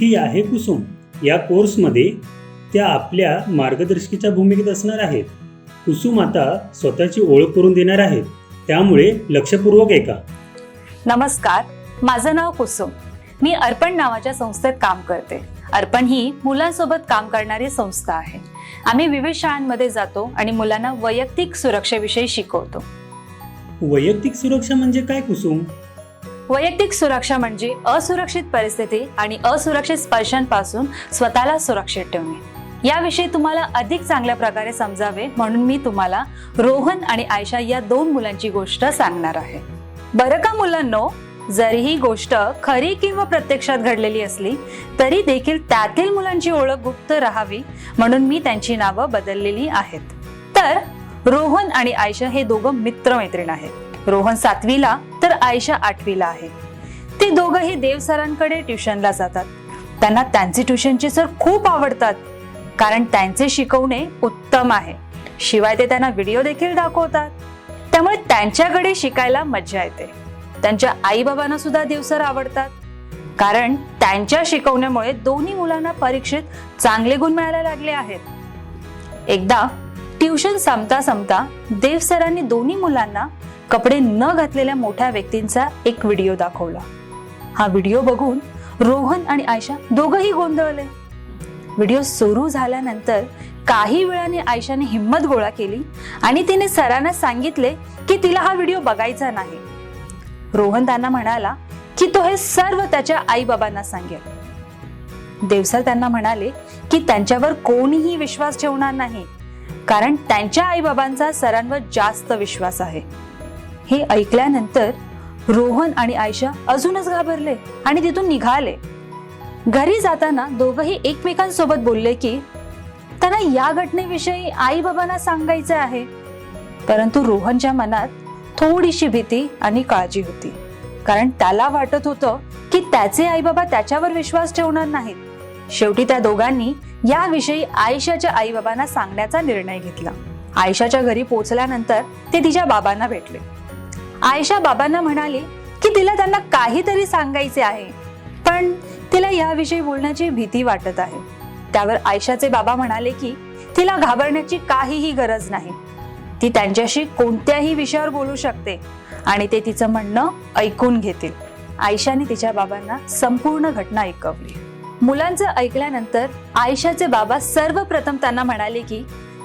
ही आहे कुसुम. या कोर्समध्ये त्या आपल्या मार्गदर्शिकेच्या भूमिकेत असणार आहेत. कुसुम आता स्वतःची ओळख करून देणार आहेत. त्यामुळे लक्षपूर्वक ऐका. नमस्कार. माझं नाव कुसुम. मी अर्पण नावाच्या संस्थेत काम करते. अर्पण ही मुलांसोबत काम करणारी संस्था आहे. आम्ही विविध शाळांमध्ये जातो आणि मुलांना वैयक्तिक सुरक्षेविषयी शिकवतो. वैयक्तिक सुरक्षा म्हणजे काय कुसुम? वैयक्तिक सुरक्षा म्हणजे असुरक्षित परिस्थिती आणि असुरक्षित स्पर्शांपासून स्वतःला सुरक्षित ठेवणे. याविषयी तुम्हाला अधिक चांगल्या प्रकारे समजावे म्हणून मी तुम्हाला रोहन आणि आयशा या दोन मुलांची गोष्ट सांगणार आहे. बरं का मुलांनो? जरी ही गोष्ट खरी किंवा प्रत्यक्षात घडलेली असली तरी देखील त्यातील मुलांची ओळख गुप्त राहावी म्हणून मी त्यांची नावं बदललेली आहेत. तर रोहन आणि आयशा हे दोघं मित्रमैत्रीण आहेत. रोहन सातवीला तर आयशा आठवीला आहे. ते दोघंही देव सरांकडे ट्युशनला जातात. त्यांना त्यांचे ट्युशनचे सर खूप आवडतात कारण त्यांचे शिकवणे उत्तम आहे. शिवाय ते त्यांना व्हिडिओ देखील दाखवतात. त्यामुळे त्यांच्याकडे शिकायला मज्जा येते. त्यांच्या आई बाबांना सुद्धा देवसर आवडतात. कारण त्यांच्या शिकवण्यामुळे दोन्ही मुलांना परीक्षेत चांगले गुण मिळायला लागले आहेत. एकदा ट्युशन संपता संपता देव सरांनी दोन्ही मुलांना कपडे न घातलेल्या मोठ्या व्यक्तींचा एक व्हिडिओ दाखवला. हा व्हिडिओ बघून रोहन आणि आयशा दोघंही गोंधळले. व्हिडिओ सुरू झाल्यानंतर काही वेळाने आयशाने हिंमत गोळा केली आणि तिने सरांना सांगितले की तिला हा व्हिडिओ बघायचा नाही. रोहन त्यांना म्हणाला की तो हे सर्व त्याच्या आई बाबांना सांगेल. देवसर त्यांना म्हणाले की त्यांच्यावर कोणीही विश्वास ठेवणार नाही कारण त्यांच्या आई बाबांचा सरांवर जास्त विश्वास आहे. हे ऐकल्यानंतर रोहन आणि आयशा अजूनच घाबरले आणि तिथून निघाले. घरी जाताना दोघंही एकमेकांसोबत बोलले की त्यांना या घटनेविषयी आई बाबांना सांगायचं आहे. परंतु रोहनच्या मनात थोडीशी भीती आणि काळजी होती. कारण त्याला वाटत होतं की त्याचे आई बाबा त्याच्यावर विश्वास ठेवणार नाहीत. शेवटी त्या दोघांनी याविषयी आयशाच्या आई बाबांना सांगण्याचा निर्णय घेतला. आयशाच्या घरी पोहोचल्यानंतर ते तिच्या बाबांना भेटले. आयशा बाबांना म्हणाली की तिला त्यांना काहीतरी सांगायचे आहे पण तिला याविषयी बोलण्याची भीती वाटत आहे. त्यावर आयशाचे बाबा म्हणाले की तिला घाबरण्याची काहीही गरज नाही. ती त्यांच्याशी कोणत्याही विषयावर बोलू शकते आणि ते तिचं म्हणणं ऐकून घेतील. आयशाने तिच्या बाबांना संपूर्ण घटना ऐकवली. मुलांचं ऐकल्यानंतर आयशाचे बाबा सर्वप्रथम त्यांना म्हणाले की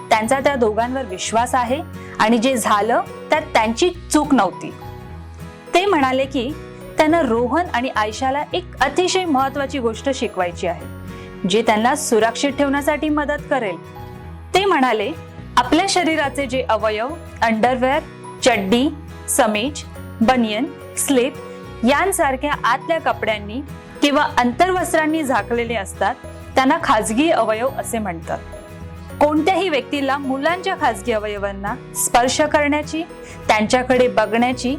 त्यांचा त्या दोघांवर विश्वास आहे आणि जे झालं त्यात त्यांची चूक नव्हती. ते म्हणाले की त्यांना रोहन आणि आयशाला एक अतिशय महत्वाची गोष्ट शिकवायची आहे जे त्यांना सुरक्षित ठेवण्यासाठी मदत करेल. ते म्हणाले आपल्या शरीराचे जे अवयव अंडरवेअर चड्डी समीज बनियन स्लीप यांसारख्या आतल्या कपड्यांनी किंवा अंतर्वस्त्रांनी झाकलेले असतात त्यांना खाजगी अवयव असे म्हणतात. कोणत्याही व्यक्तीला मुलांच्या खाजगी अवयवांना स्पर्श करण्याची त्यांच्याकडे बघण्याची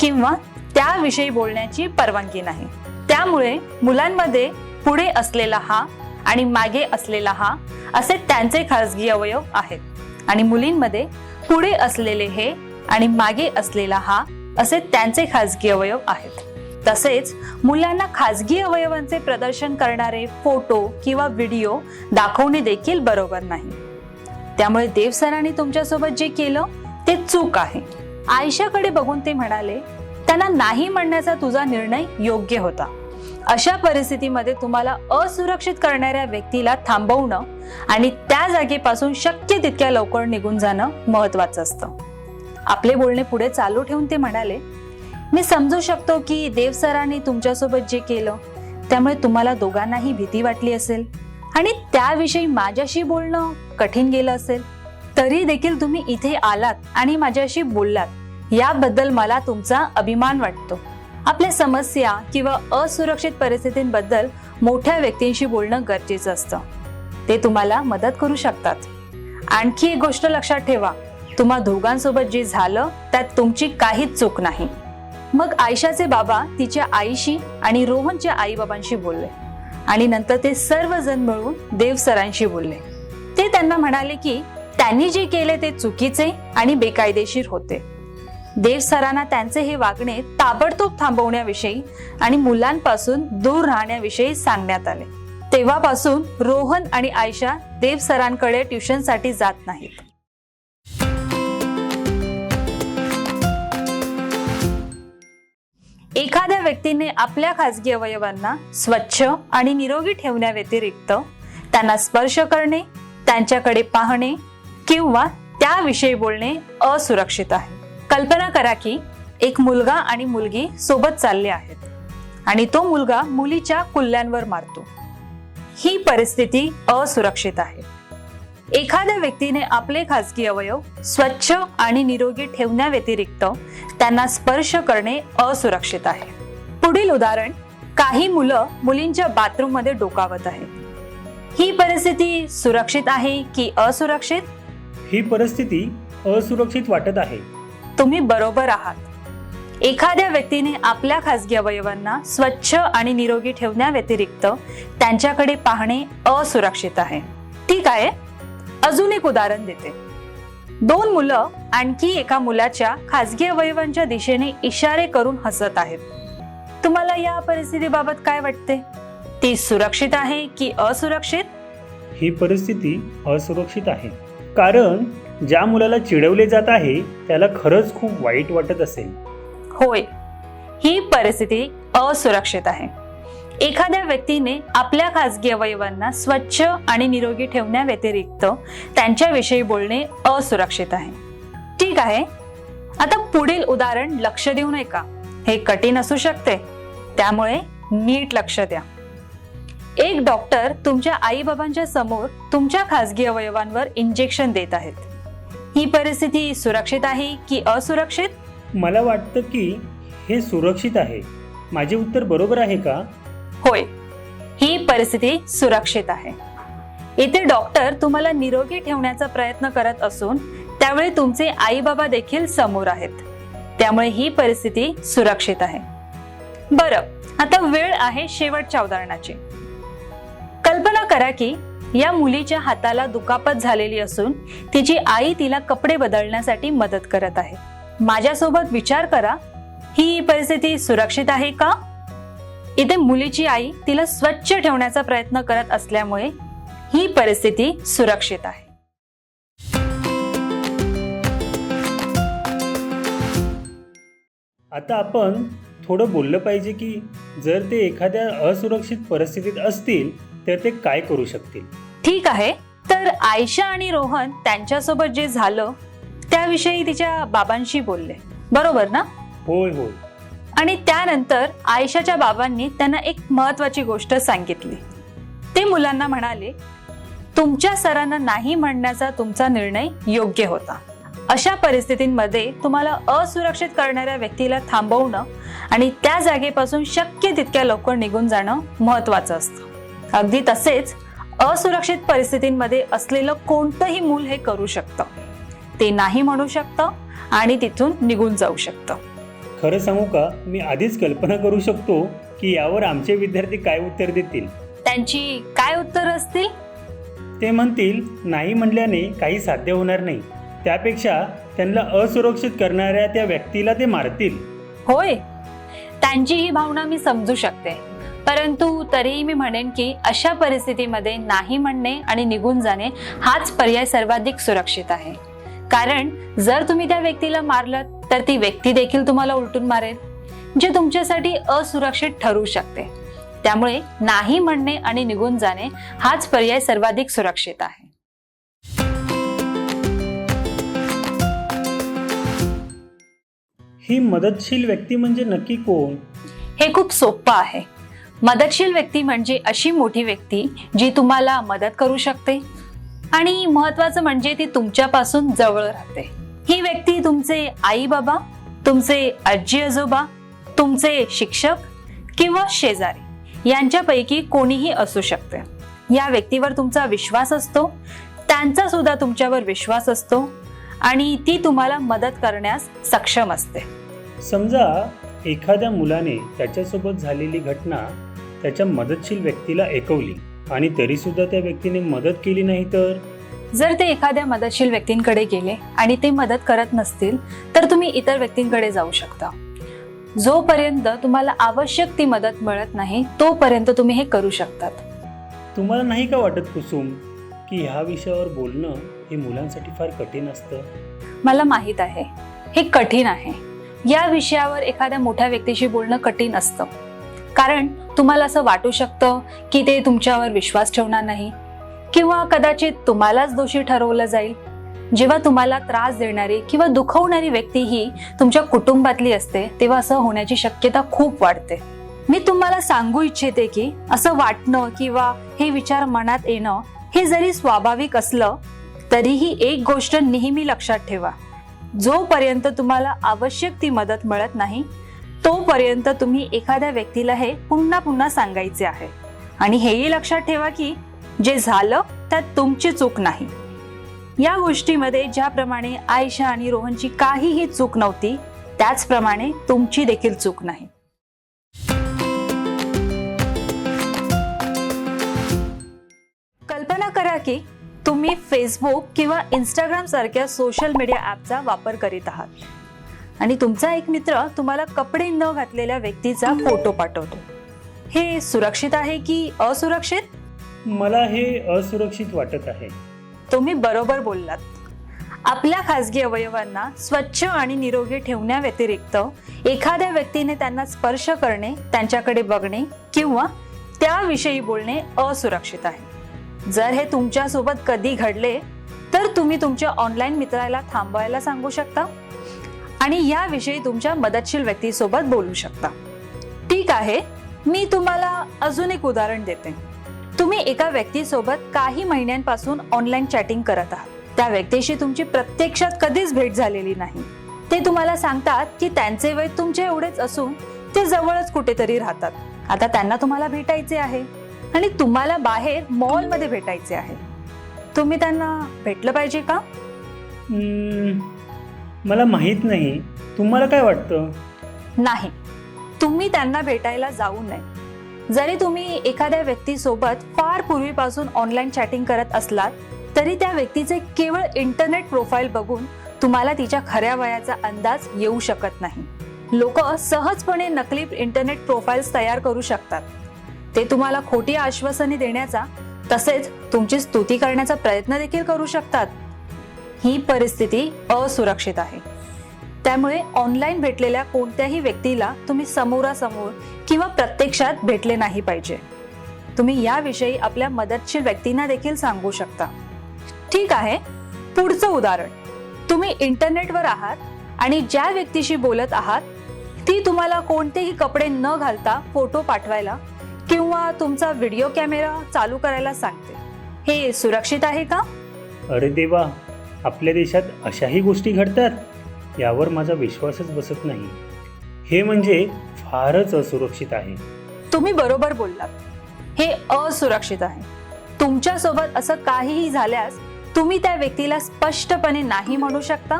किंवा त्याविषयी बोलण्याची परवानगी नाही. त्यामुळे मुलांमध्ये पुढे असलेला हा आणि मागे असलेला हा असे त्यांचे खाजगी अवयव आहेत. आणि मुलींमध्ये पुढे असलेले हे आणि मागे असलेला हा असे त्यांचे खाजगी अवयव आहेत. तसेच मुलांना खाजगी अवयवांचे प्रदर्शन करणारे फोटो किंवा व्हिडिओ दाखवणे देखील बरोबर नाही. त्यामुळे देवसरांनी तुमच्यासोबत जे केलं ते चूक आहे. आयशाकडे बघून ते म्हणाले त्यांना नाही म्हणण्याचा तुझा निर्णय योग्य होता. अशा परिस्थितीमध्ये तुम्हाला असुरक्षित करणाऱ्या व्यक्तीला थांबवणं आणि त्या जागेपासून शक्य तितक्या लवकर निघून जाणं महत्वाचं असतं. आपले बोलणे पुढे चालू ठेवून ते म्हणाले मी समजू शकतो की देवसराने तुमच्यासोबत जे केलं त्यामुळे तुम्हाला दोघांनाही भीती वाटली असेल. आणि त्याविषयी माझ्याशी बोलणं कठीण गेलं असेल. तरी देखील तुम्ही इथे आलात आणि माझ्याशी बोललात. याबद्दल मला तुमचा अभिमान वाटतो. आपल्या समस्या किंवा असुरक्षित परिस्थितींबद्दल मोठ्या व्यक्तींशी बोलणं गरजेचं असतं. ते तुम्हाला मदत करू शकतात. आणखी एक गोष्ट लक्षात ठेवा. तुम्हा दोघांसोबत जे झालं त्यात तुमची काहीच चूक नाही. मग आयशाचे बाबा तिच्या आईशी आणि रोहनच्या आई बाबांशी बोलले. आणि नंतर ते सर्वजण मिळून देव सरांशी बोलले. ते त्यांना म्हणाले की त्यांनी जे केले ते चुकीचे आणि बेकायदेशीर होते. देव सरांना त्यांचे हे वागणे ताबडतोब थांबवण्याविषयी आणि मुलांपासून दूर राहण्याविषयी सांगण्यात आले. तेव्हापासून रोहन आणि आयशा देव सरांकडे ट्युशनसाठी जात नाहीत. एखाद्या व्यक्तीने आपल्या खासगी अवयवांना स्वच्छ आणि निरोगी ठेवण्याव्यतिरिक्त त्यांना स्पर्श करणे त्यांच्याकडे पाहणे किंवा त्याविषयी बोलणे असुरक्षित आहे. कल्पना करा की एक मुलगा आणि मुलगी सोबत चालले आहेत आणि तो मुलगा मुलीच्या कुल्ल्यांवर मारतो. ही परिस्थिती असुरक्षित आहे. एखाद्या व्यक्तीने आपले खासगी अवयव स्वच्छ आणि निरोगी ठेवण्याव्यतिरिक्त त्यांना स्पर्श करणे असुरक्षित आहे. पुढील उदाहरण काही मुलं मुलींच्या बाथरूममध्ये डोकावत आहेत ही परिस्थिती सुरक्षित आहे की असुरक्षित? ही परिस्थिती असुरक्षित वाटत आहे. तुम्ही बरोबर आहात. एखाद्या व्यक्तीने आपल्या खासगी अवयवांना स्वच्छ आणि निरोगी ठेवण्याव्यतिरिक्त त्यांच्याकडे पाहणे असुरक्षित आहे. ठीक आहे? अजून एक उदाहरण देते. दोन मुलं आणखी एका मुलाच्या खासगी अवयवांच्या दिशेने इशारे करून हसत आहेत. तुम्हाला या परिस्थितीबाबत काय वाटते? ती सुरक्षित आहे की असुरक्षित? ही परिस्थिती असुरक्षित आहे. कारण ज्या मुलाला चिडवले जात आहे त्याला खरंच खूप वाईट वाटत असेल. होय. ही परिस्थिती असुरक्षित आहे. एखाद्या व्यक्तीने आपल्या खासगी अवयवांना स्वच्छ आणि निरोगी ठेवण्याव्यतिरिक्त त्यांच्याविषयी बोलणे असुरक्षित आहे. ठीक आहे. आता पुढील उदाहरण लक्ष देऊ नये का हे कठीण असू शकते. त्यामुळे नीट लक्ष द्या. एक डॉक्टर तुमच्या आई बाबांच्या समोर तुमच्या खासगी अवयवांवर इंजेक्शन देत आहेत. ही परिस्थिती सुरक्षित आहे की असुरक्षित? मला वाटतं की हे सुरक्षित आहे. माझे उत्तर बरोबर आहे का? होय. ही परिस्थिती सुरक्षित आहे. इथे डॉक्टर तुम्हाला निरोगी ठेवण्याचा प्रयत्न करत असून त्यावेळी तुमचे आई बाबा देखील समोर आहेत. त्यामुळे ही परिस्थिती सुरक्षित आहे. बरं आता वेळ आहे शेवटच्या उदाहरणाची. कल्पना करा की या मुलीच्या हाताला दुखापत झालेली असून तिची आई तिला कपडे बदलण्यासाठी मदत करत आहे. माझ्यासोबत विचार करा ही परिस्थिती सुरक्षित आहे का? इथे मुलीची आई तिला स्वच्छ ठेवण्याचा प्रयत्न करत असल्यामुळे ही परिस्थिती सुरक्षित आहे. आता आपण थोडं बोललं पाहिजे की जर ते एखाद्या असुरक्षित परिस्थितीत असतील तर ते काय करू शकतील? ठीक आहे. तर आयशा आणि रोहन त्यांच्यासोबत जे झालं त्याविषयी तिच्या बाबांशी बोलले. बरोबर ना? होय होय. आणि त्यानंतर आयशाच्या बाबांनी त्यांना एक महत्वाची गोष्ट सांगितली. ते मुलांना म्हणाले तुमच्या सरांना नाही म्हणण्याचा तुमचा निर्णय योग्य होता. अशा परिस्थितींमध्ये तुम्हाला असुरक्षित करणाऱ्या व्यक्तीला थांबवणं आणि त्या जागेपासून शक्य तितक्या लवकर निघून जाणं महत्वाचं असतं. अगदी तसेच असुरक्षित परिस्थितींमध्ये असलेलं कोणतंही मूल हे करू शकतं. ते नाही म्हणू शकतं आणि तिथून निघून जाऊ शकतं. खरं सांगू का मी आधीच कल्पना करू शकतो की यावर आमचे विद्यार्थी काय उत्तर देतील. त्यांची काय उत्तर असतील? ते म्हणतील नाही म्हणल्याने काही साध्य होणार नाही. त्यापेक्षा त्यांना असुरक्षित करणाऱ्या त्या व्यक्तीला ते मारतील. होय. त्यांची ही भावना मी समजू शकते. परंतु तरीही मी म्हणेन की अशा परिस्थितीमध्ये नाही म्हणणे आणि निघून जाणे हाच पर्याय सर्वाधिक सुरक्षित आहे. कारण जर तुम्ही त्या व्यक्तीला मारलं तर ती व्यक्ती देखील तुम्हाला उलटून मारेल जे तुमच्यासाठी असुरक्षित ठरू शकते. त्यामुळे नाही म्हणणे आणि निघून जाणे हाच पर्याय सर्वाधिक सुरक्षित आहे. ही मदतशील व्यक्ती म्हणजे नक्की कोण? हे खूप सोपं आहे. मदतशील व्यक्ती म्हणजे अशी मोठी व्यक्ती जी तुम्हाला मदत करू शकते आणि महत्वाचं म्हणजे ती तुमच्यापासून जवळ राहते. ही व्यक्ती तुमचे आई बाबा तुमचे आजी आजोबा तुमचे शिक्षक किंवा शेजारी यांच्यापैकी कोणीही असू शकते. या व्यक्तीवर तुमचा विश्वास असतो त्यांचा सुद्धा तुमच्यावर विश्वास असतो आणि ती तुम्हाला मदत करण्यास सक्षम असते. समजा एखाद्या मुलाने त्याच्यासोबत झालेली घटना त्याच्या मदतशील व्यक्तीला ऐकवली आणि तरीसुद्धा त्या व्यक्तीने मदत केली नाही तर? जर ते एखाद्या मदतशील व्यक्तींकडे गेले आणि ते मदत करत नसतील तर तुम्ही इतर व्यक्तींकडे जाऊ शकता. जोपर्यंत तुम्हाला आवश्यक ती मदत मिळत नाही तोपर्यंत तुम्ही हे करू शकतात. तुम्हाला नाही का वाटत कुसुम की ह्या विषयावर बोलणं हे मुलांसाठी फार कठीण असतं? मला माहीत आहे. हे कठीण आहे. या विषयावर एखाद्या मोठ्या व्यक्तीशी बोलणं कठीण असतं. कारण तुम्हाला असं वाटू शकतं की ते तुमच्यावर विश्वास ठेवणार नाही. किंवा कदाचित तुम्हालाच दोषी ठरवलं जाईल. जेव्हा तुम्हाला त्रास देणारी किंवा दुखवणारी व्यक्ती ही तुमच्या कुटुंबातली असते तेव्हा असं होण्याची शक्यता खूप वाढते. मी तुम्हाला सांगू इच्छिते की असं वाटणं किंवा हे विचार मनात येणं हे जरी स्वाभाविक असलं तरीही एक गोष्ट नेहमी लक्षात ठेवा. जोपर्यंत तुम्हाला आवश्यक ती मदत मिळत नाही तोपर्यंत तुम्ही एखाद्या व्यक्तीला हे पुन्हा पुन्हा सांगायचे आहे. आणि हेही लक्षात ठेवा की जे झालं त्यात तुमची चूक नाही. या गोष्टीमध्ये ज्याप्रमाणे आयशा आणि रोहनची काहीही चूक नव्हती त्याचप्रमाणे तुमची देखील चूक नाही. कल्पना करा की तुम्ही फेसबुक किंवा इंस्टाग्राम सारख्या सोशल मीडिया ॲपचा वापर करीत आहात. आणि तुमचा एक मित्र तुम्हाला कपडे न घातलेल्या व्यक्तीचा फोटो पाठवतो. हे सुरक्षित आहे की असुरक्षित? मला हे असुरक्षित वाटत आहे. तुम्ही बरोबर बोललात. आपल्या खासगी अवयवांना स्वच्छ आणि निरोगी ठेवण्याव्यतिरिक्त एखाद्या व्यक्तीने त्यांना स्पर्श करणे त्यांच्याकडे बघणे किंवा त्याविषयी बोलणे असुरक्षित आहे. जर हे तुमच्यासोबत कधी घडले तर तुम्ही तुमच्या ऑनलाईन मित्राला थांबवायला सांगू शकता आणि याविषयी तुमच्या मदतशील व्यक्तीसोबत बोलू शकता. ठीक आहे मी तुम्हाला अजून एक उदाहरण देते. तुम्ही एका व्यक्तीसोबत काही महिन्यांपासून ऑनलाईन चॅटिंग करत आहात. त्या व्यक्तीशी तुमची प्रत्यक्षात कधीच भेट झालेली नाही. ते तुम्हाला सांगतात की त्यांचे वय तुमच्या एवढेच असून ते जवळच कुठेतरी राहतात. आता त्यांना तुम्हाला भेटायचे आहे आणि तुम्हाला बाहेर मॉलमध्ये भेटायचे आहे. तुम्ही त्यांना भेटलं पाहिजे का? मला माहीत नाही. तुम्हाला काय वाटतं? नाही. तुम्ही त्यांना भेटायला जाऊ नये. जरी तुम्ही एखाद्या व्यक्तीसोबत फार पूर्वीपासून ऑनलाईन चॅटिंग करत असलात तरी त्या व्यक्तीचे केवळ इंटरनेट प्रोफाईल बघून तुम्हाला तिच्या खऱ्या वयाचा अंदाज येऊ शकत नाही. लोक सहजपणे नकली इंटरनेट प्रोफाईल्स तयार करू शकतात. ते तुम्हाला खोटी आश्वासने देण्याचा तसेच तुमची स्तुती करण्याचा प्रयत्न देखील करू शकतात. ही परिस्थिती असुरक्षित आहे. त्यामुळे ऑनलाईन भेटलेल्या कोणत्याही व्यक्तीला तुम्ही समोरासमोर किंवा प्रत्यक्षात भेटले नाही पाहिजे. तुम्ही याविषयी आपल्या मदतशील व्यक्तींना देखील सांगू शकता. ठीक आहे? पुढचं उदाहरण. तुम्ही इंटरनेटवर आहात आणि ज्या व्यक्तीशी बोलत आहात ती तुम्हाला कोणतेही कपडे न घालता फोटो पाठवायला किंवा तुमचा व्हिडिओ कॅमेरा चालू करायला सांगते. हे सुरक्षित आहे का? अरे देवा! आपल्या देशात अशाही गोष्टी घडतात? यावर माझा विश्वासच बसत नाही. हे म्हणजे फारच असुरक्षित आहे. तुम्ही बरोबर बोललात. हे असुरक्षित आहे. तुमच्यासोबत असं काहीही झाल्यास तुम्ही त्या व्यक्तीला स्पष्टपणे नाही म्हणू शकता?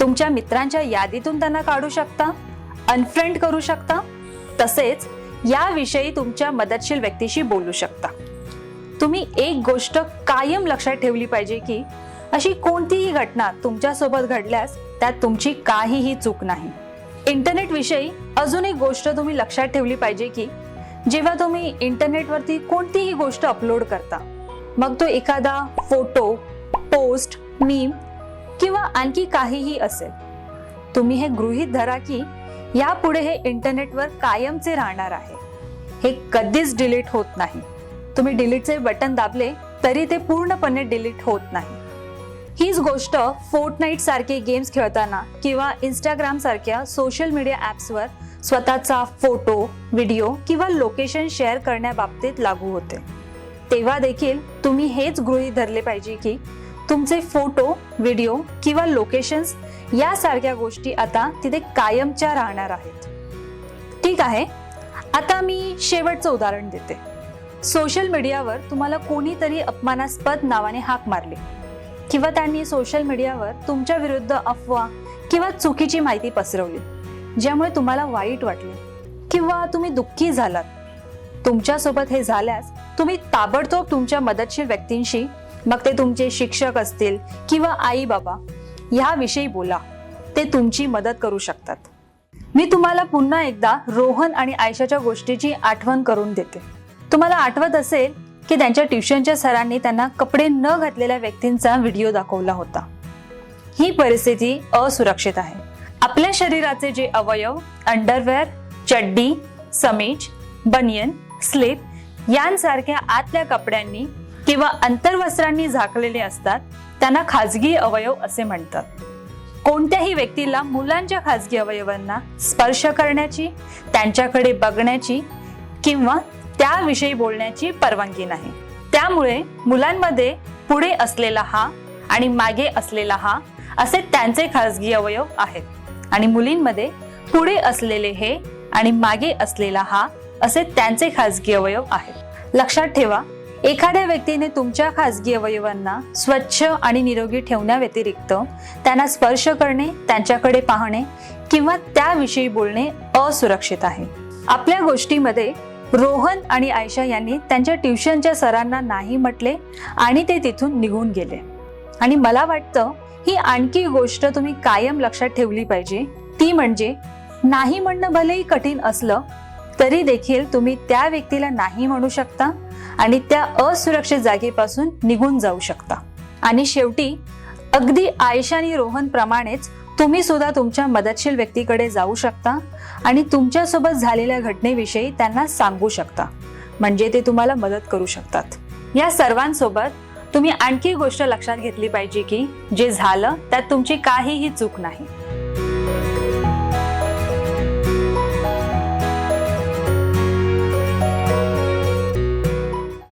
तुमच्या मित्रांच्या यादीतून त्यांना काढू शकता? अनफ्रेंड करू शकता? तसेच याविषयी तुमच्या मदतशील व्यक्तीशी बोलू शकता. तुम्ही एक गोष्ट कायम लक्षात ठेवली पाहिजे की अशी कोणतीही घटना तुमच्यासोबत घडल्यास त्यात तुमची काहीही चूक नाही. इंटरनेट विषयी अजून एक गोष्ट तुम्ही लक्षात ठेवली पाहिजे की जेव्हा तुम्ही इंटरनेटवरती कोणतीही गोष्ट अपलोड करता मग तो एखादा फोटो पोस्ट मीम किंवा आणखी काहीही असेल तुम्ही हे गृहीत धरा की यापुढे हे इंटरनेटवर कायमचे राहणार आहे. हे कधीच डिलीट होत नाही. तुम्ही डिलीटचे बटन दाबले तरी ते पूर्णपणे डिलीट होत नाही. हीच गोष्ट फोर्टनाईट सारखे गेम्स खेळताना किंवा इंस्टाग्राम सारख्या सोशल मीडिया ॲप्सवर स्वतःचा फोटो व्हिडिओ किंवा लोकेशन शेअर करण्याबाबतीत लागू होते. तेव्हा देखील तुम्ही हेच गृहीत धरले पाहिजे की तुमचे फोटो व्हिडिओ किंवा लोकेशन्स यासारख्या गोष्टी आता तिथे कायमच्या राहणार आहेत. ठीक आहे? आता मी शेवटचं उदाहरण देते. सोशल मीडियावर तुम्हाला कोणीतरी अपमानास्पद नावाने हाक मारली. किंवा त्यांनी सोशल मीडियावर तुमच्या विरुद्ध अफवा किंवा चुकीची माहिती पसरवली ज्यामुळे तुम्हाला वाईट वाटले किंवा तुम्ही दुःखी झालात. तुमच्यासोबत हे झाल्यास तुम्ही ताबडतोब तुमच्या मदतशील व्यक्तींशी मग ते तुमचे शिक्षक असतील किंवा आई बाबा ह्याविषयी बोला. ते तुमची मदत करू शकतात. मी तुम्हाला पुन्हा एकदा रोहन आणि आयशाच्या गोष्टीची आठवण करून देते. तुम्हाला आठवत असेल की त्यांच्या ट्युशनच्या सरांनी त्यांना कपडे न घातलेल्या व्यक्तींचा व्हिडिओ दाखवला होता. ही परिस्थिती असुरक्षित आहे. आपल्या शरीराचे जे अवयव अंडरवेअर चड्डी समीज बनियन स्लीप यांसारख्या आतल्या कपड्यांनी किंवा अंतर्वस्त्रांनी झाकलेले असतात त्यांना खाजगी अवयव असे म्हणतात. कोणत्याही व्यक्तीला मुलांच्या खाजगी अवयवांना स्पर्श करण्याची त्यांच्याकडे बघण्याची किंवा त्याविषयी बोलण्याची परवानगी नाही. त्यामुळे मुलांमध्ये पुढे असलेला हा आणि मागे असलेला हा असे त्यांचे खाजगी अवयव आहेत. आणि मुलींमध्ये पुढे असलेले हे आणि मागे असलेला हा असे त्यांचे खाजगी अवयव आहेत. लक्षात ठेवा एखाद्या व्यक्तीने तुमच्या खाजगी अवयवांना स्वच्छ आणि निरोगी ठेवण्याव्यतिरिक्त त्यांना स्पर्श करणे त्यांच्याकडे पाहणे किंवा त्याविषयी बोलणे असुरक्षित आहे. आपल्या गोष्टीमध्ये रोहन आणि आयशा यांनी त्यांच्या ट्युशनच्या सरांना नाही म्हटले आणि ते तिथून निघून गेले. आणि मला वाटतं ही आणखी गोष्ट तुम्ही कायम लक्षात ठेवली पाहिजे. ती म्हणजे नाही म्हणणं भलेही कठीण असलं तरी देखील तुम्ही त्या व्यक्तीला नाही म्हणू शकता आणि त्या असुरक्षित जागेपासून निघून जाऊ शकता. आणि शेवटी अगदी आयशा आणि रोहन प्रमाणेच तुम्ही सुद्धा तुमच्या मदतशील व्यक्तीकडे जाऊ शकता आणि तुमच्यासोबत झालेल्या घटनेविषयी त्यांना सांगू शकता. म्हणजे ते तुम्हाला मदत करू शकतात. या सर्वांसोबत तुम्ही आणखी गोष्ट लक्षात घेतली पाहिजे की जे झालं त्यात तुमची काहीही चूक नाही.